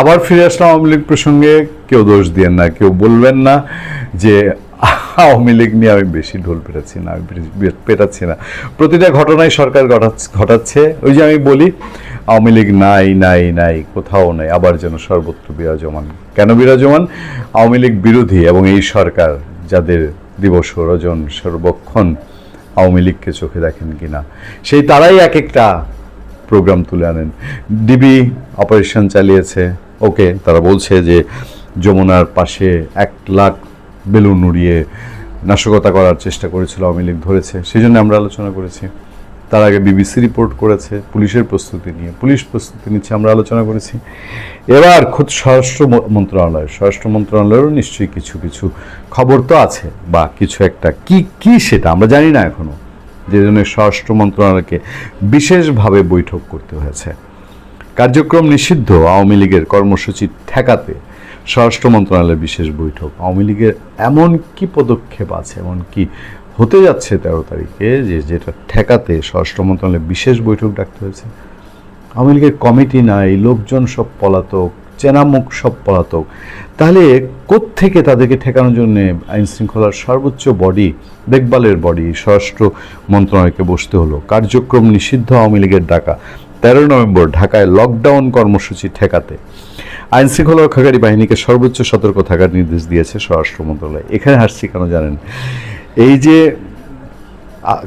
আবার ফিরে আসলাম আওয়ামী লীগ প্রসঙ্গে। কেউ দোষ দিয়েন না, কেউ বলবেন না যে আওয়ামী লীগ নিয়ে আমি বেশি ঢোল পেটাচ্ছি না আমি পেটাচ্ছি না। প্রতিটা ঘটনায় সরকার ঘটাচ্ছে। ওই যে আমি বলি, আওয়ামী লীগ নাই নাই নাই, কোথাও নাই, আবার যেন সর্বত্র বিরাজমান। কেন বিরাজমান? আওয়ামী লীগ বিরোধী এবং এই সরকার, যাদের দিবস রজন সর্বক্ষণ আওয়ামী লীগকে চোখে দেখেন কিনা, সেই তারাই এক একটা প্রোগ্রাম তুলে আনেন। ডিবি অপারেশন চালিয়েছে ওকে, তারা বলছে যে যমুনার পাশে এক লাখ বেলুন উড়িয়ে নাশকতা করার চেষ্টা করেছিল আওয়ামী লীগ ধরেছে। সেই জন্য আমরা আলোচনা করেছি। তার আগে বিবিসি রিপোর্ট করেছে, পুলিশের প্রস্তুতি নিয়ে। পুলিশ প্রস্তুতি নিচ্ছে, আমরা আলোচনা করেছি। এবার খোদ স্বরাষ্ট্র মন্ত্রণালয়। স্বরাষ্ট্র মন্ত্রণালয়েরও নিশ্চয়ই কিছু কিছু খবর তো আছে, বা কিছু একটা। কি কি সেটা? আমরা জানি না এখনও যে জন্য স্বরাষ্ট্র মন্ত্রণালয়কে বিশেষভাবে বৈঠক করতে হয়েছে। কার্যক্রম নিষিদ্ধ আওয়ামী লীগের কর্মসূচি ঠেকাতে স্বরাষ্ট্র মন্ত্রণালয়ের বিশেষ বৈঠক। আওয়ামী লীগের এমন কি পদক্ষেপ আছে, এমন কি হতে যাচ্ছে তেরো তারিখে যে যেটা ঠেকাতে স্বরাষ্ট্র মন্ত্রণালয়ের বিশেষ বৈঠক ডাকতে হয়েছে? আওয়ামী লীগের কমিটি নাই, লোকজন সব পলাতক, চেনামুখ সব পলাতক। তাহলে থেকে তাদেরকে ঠেকানোর জন্য আইন শৃঙ্খলার সর্বোচ্চ বডি, দেখভালের বডি স্বরাষ্ট্র মন্ত্রণালয়কে বসতে হলো? কার্যক্রম নিষিদ্ধ, আওয়ামী লীগের ডাকা। তেরো নভেম্বর ঢাকায় লকডাউন কর্মসূচি ঠেকাতে। আইন শৃঙ্খলা রক্ষাকারী বাহিনীকে সর্বোচ্চ সতর্ক থাকার নির্দেশ দিয়েছে স্বরাষ্ট্র মন্ত্রণালয়। এখানে হাসছি কেন জানেন? এই যে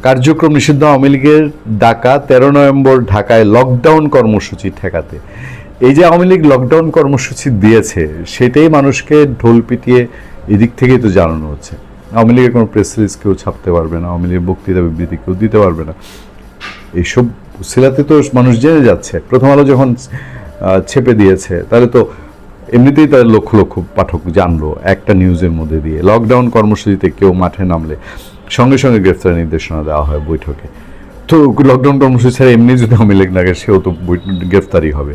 কার্যক্রম নিষিদ্ধ আওয়ামী লীগের ডাকা তেরো নভেম্বর ঢাকায় লকডাউন কর্মসূচি ঠেকাতে। এই যে আওয়ামী লীগ লকডাউন কর্মসূচি দিয়েছে, সেটাই মানুষকে ঢোল পিটিয়ে এদিক থেকেই তো জানানো হচ্ছে। আওয়ামী লীগের কোনো প্রেস রিলিজ কেউ ছাপতে পারবে না, আওয়ামী লীগের বক্তৃতা বিবৃতি কেউ দিতে পারবে না। এইসব সিলাতে তো মানুষ জেনে যাচ্ছে। প্রথম আলো যখন ছেপে দিয়েছে, তাহলে তো এমনিতেই তার লক্ষ লক্ষ পাঠক জানলো একটা নিউজের মধ্যে দিয়ে। লকডাউন কর্মসূচিতে কেউ মাঠে নামলে সঙ্গে সঙ্গে গ্রেফতারের নির্দেশনা দেওয়া হয় বৈঠকে। তো লকডাউন কর্মসূচি ছাড়া এমনি যদি আওয়ামী লীগ না সেও তো গ্রেফতারই হবে।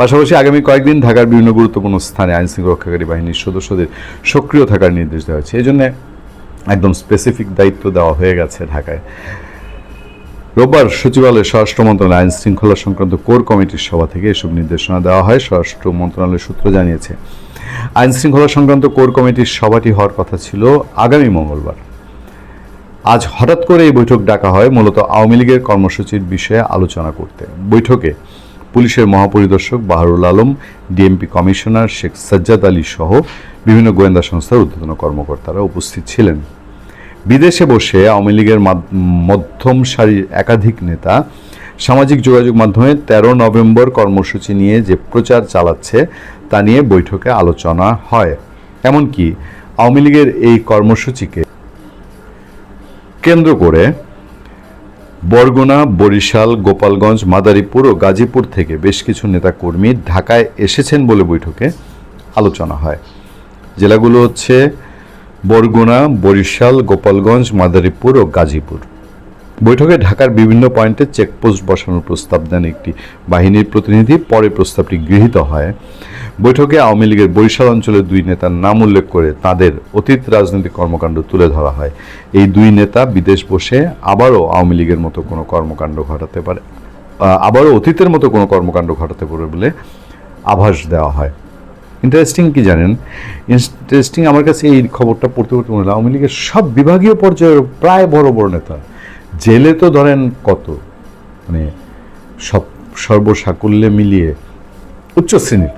পাশাপাশি আগামী কয়েকদিন ঢাকার বিভিন্ন গুরুত্বপূর্ণ স্থানে আইন শৃঙ্খলা রক্ষাকারী বাহিনীর সদস্যদের সক্রিয় থাকার নির্দেশ দেওয়া হয়েছে। এই জন্য একদম স্পেসিফিক দায়িত্ব দেওয়া হয়ে গেছে ঢাকায়। রোববার সচিবালয়ে স্বরাষ্ট্র মন্ত্রণালয় আইন শৃঙ্খলা সংক্রান্ত কোর কমিটির সভা থেকে এসব নির্দেশনা দেওয়া হয়, স্বরাষ্ট্র মন্ত্রণালয় সূত্র জানিয়েছে। আইন শৃঙ্খলা সংক্রান্ত কোর কমিটির সভাটি হওয়ার কথা ছিল আগামী মঙ্গলবার। আজ হঠাৎ করে এই বৈঠক ডাকা হয়, মূলত আওয়ামী লীগের কর্মসূচির বিষয়ে আলোচনা করতে। বৈঠকে পুলিশের মহাপরিদর্শক বাহারুল আলম, ডিএমপি কমিশনার শেখ সাজ্জাদ আলী সহ বিভিন্ন গোয়েন্দা সংস্থার ঊর্ধ্বতন কর্মকর্তারা উপস্থিত ছিলেন। বিদেশে বসে আওয়ামী লীগের মধ্যম সারির একাধিক নেতা সামাজিক যোগাযোগ মাধ্যমে তেরো নভেম্বর কর্মসূচি নিয়ে যে প্রচার চালাচ্ছে, তা নিয়ে বৈঠকে আলোচনা হয়। এমনকি আওয়ামী লীগের এই কর্মসূচিকে কেন্দ্র করে বরগুনা, বরিশাল, গোপালগঞ্জ, মাদারীপুর ও গাজীপুর থেকে বেশ কিছু নেতাকর্মী ঢাকায় এসেছেন বলে বৈঠকে আলোচনা হয়। জেলাগুলো হচ্ছে বরগুনা, বরিশাল, গোপালগঞ্জ, মাদারীপুর ও গাজীপুর। বৈঠকে ঢাকার বিভিন্ন পয়েন্টে চেকপোস্ট বসানোর প্রস্তাব দেন একটি বাহিনীর প্রতিনিধি। পরে প্রস্তাবটি গৃহীত হয়। বৈঠকে আওয়ামী লীগের বরিশাল অঞ্চলের দুই নেতার নাম উল্লেখ করে তাদের অতীত রাজনৈতিক কর্মকাণ্ড তুলে ধরা হয়। এই দুই নেতা বিদেশ বসে আবারও আওয়ামী লীগের মতো কোনো কর্মকাণ্ড ঘটাতে পারে আবারও অতীতের মতো কোনো কর্মকাণ্ড ঘটাতে পারে বলে আভাস দেওয়া হয়। ইন্টারেস্টিং কি জানেন? ইন্টারেস্টিং আমার কাছে এই খবরটা পড়তে পড়তে মনে হলো, আওয়ামী লীগের সব বিভাগীয় পর্যায়ের প্রায় বড় বড় নেতা। জেলে তো ধরেন কত? মানে সব সর্বসাকুল্যে মিলিয়ে উচ্চ শ্রেণির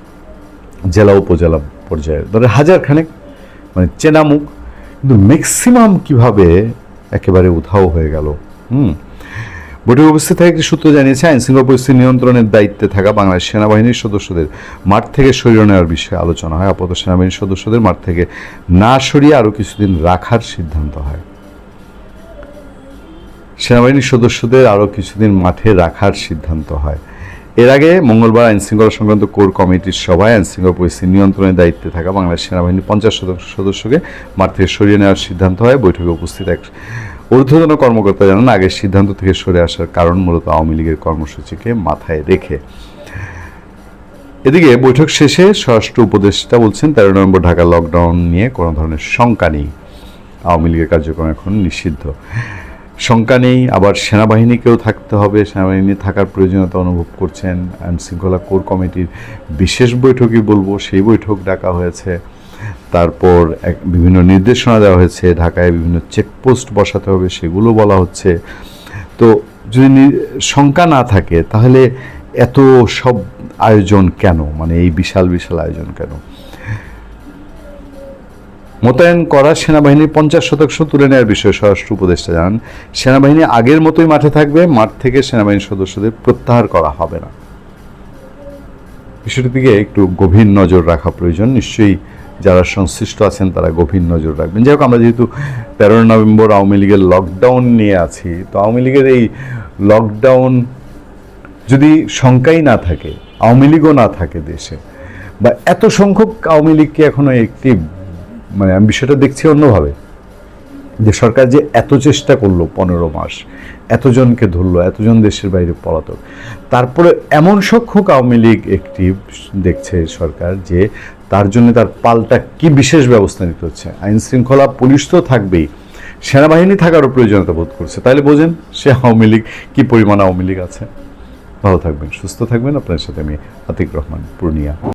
জেলা উপজেলা পর্যায়ে ধরে হাজার খানেক মানে চেনা মুখ। কিন্তু ম্যাক্সিমাম কীভাবে একেবারে উধাও হয়ে গেল? হুম। বৈঠকে উপস্থিত থাকা একটি সূত্র জানিয়েছে, আইন শৃঙ্খলা পরিস্থিতি নিয়ন্ত্রণের দায়িত্বে থাকা বাংলাদেশ সেনাবাহিনীর সদস্যদের মাঠ থেকে সরিয়ে নেওয়ার বিষয়ে আলোচনা হয়। আপাতত সেনাবাহিনীর সদস্যদের মাঠ থেকে না সরিয়ে আরও কিছুদিন রাখার সিদ্ধান্ত হয়। সেনাবাহিনীর সদস্যদের আরও কিছুদিন মাঠে রাখার সিদ্ধান্ত হয়। এর আগে মঙ্গলবার আইন শৃঙ্খলা সংক্রান্ত কোর কমিটির সভায় আইন শৃঙ্খলা পরিস্থিতি নিয়ন্ত্রণের দায়িত্বে থাকা বাংলাদেশ সেনাবাহিনীর পঞ্চাশ শতাংশ সদস্যকে মাঠ থেকে সরিয়ে নেওয়ার সিদ্ধান্ত হয়। বৈঠকে উপস্থিত এক ঊর্ধ্বতন কর্মকর্তা জানান আগের সিদ্ধান্ত থেকে সরে আসার কারণ মূলত আওয়ামী লীগের কর্মসূচিকে মাথায় রেখে। এদিকে বৈঠক শেষে স্বরাষ্ট্র উপদেষ্টা বলছেন, তেরো নভেম্বর ঢাকা লকডাউন নিয়ে কোনো ধরনের শঙ্কা নেই। আওয়ামী লীগের কার্যক্রম এখন নিষিদ্ধ। শঙ্কা নেই, আবার সেনাবাহিনীকেও থাকতে হবে। সেনাবাহিনী থাকার প্রয়োজনীয়তা অনুভব করছেন আইন শৃঙ্খলা কোর কমিটির বিশেষ বৈঠকই বলব। সেই বৈঠক ডাকা হয়েছে। তারপর বিভিন্ন নির্দেশনা দেওয়া হয়েছে, ঢাকায় বিভিন্ন চেকপোস্ট বসাতে হবে, সেগুলো বলা হচ্ছে। তো যদি শঙ্কা না থাকে, তাহলে এত সব আয়োজন কেন? মানে এই বিশাল বিশাল আয়োজন কেন? মোতায়েন করা সেনাবাহিনীর পঞ্চাশ শতাংশ তুলে নেওয়ার বিষয়ে স্বরাষ্ট্র উপদেষ্টা জানান, সেনাবাহিনী আগের মতোই মাঠে থাকবে, মাঠ থেকে সেনাবাহিনীর সদস্যদের প্রত্যাহার করা হবে না। বিষয়টির দিকে একটু গভীর নজর রাখা প্রয়োজন, নিশ্চয়ই যারা সংশ্লিষ্ট আছেন, তারা গভীর নজর রাখবেন। যাই হোক, আমরা যেহেতু তেরোই নভেম্বর আওয়ামী লীগের লকডাউন নিয়ে আছি, তো আওয়ামী লীগের এই লকডাউন যদি শঙ্কাই না থাকে, আওয়ামী লীগও না থাকে দেশে, বা এত সংখ্যক আওয়ামী লীগকে এখনও একটি মানে আমি বিষয়টা দেখছি অন্যভাবে, যে সরকার যে এত চেষ্টা করল পনেরো মাস, এতজনকে ধরলো, এতজন দেশের বাইরে পলাতক, তারপরে এমন সংখ্যক আওয়ামী লীগ একটি দেখছে সরকার যে তার জন্য তার পাল্টা কি বিশেষ ব্যবস্থা নিতে হচ্ছে? আইন শৃঙ্খলা, পুলিশ তো থাকবেই। সেনাবাহিনী থাকারও প্রয়োজনীয়তা বোধ করছে। তাহলে বোঝেন, সে আওয়ামী লীগ, কী পরিমাণ আওয়ামী লীগ আছে? ভালো থাকবেন, সুস্থ থাকবেন। আপনার সাথে আমি আতিক রহমান, পূর্ণিয়া।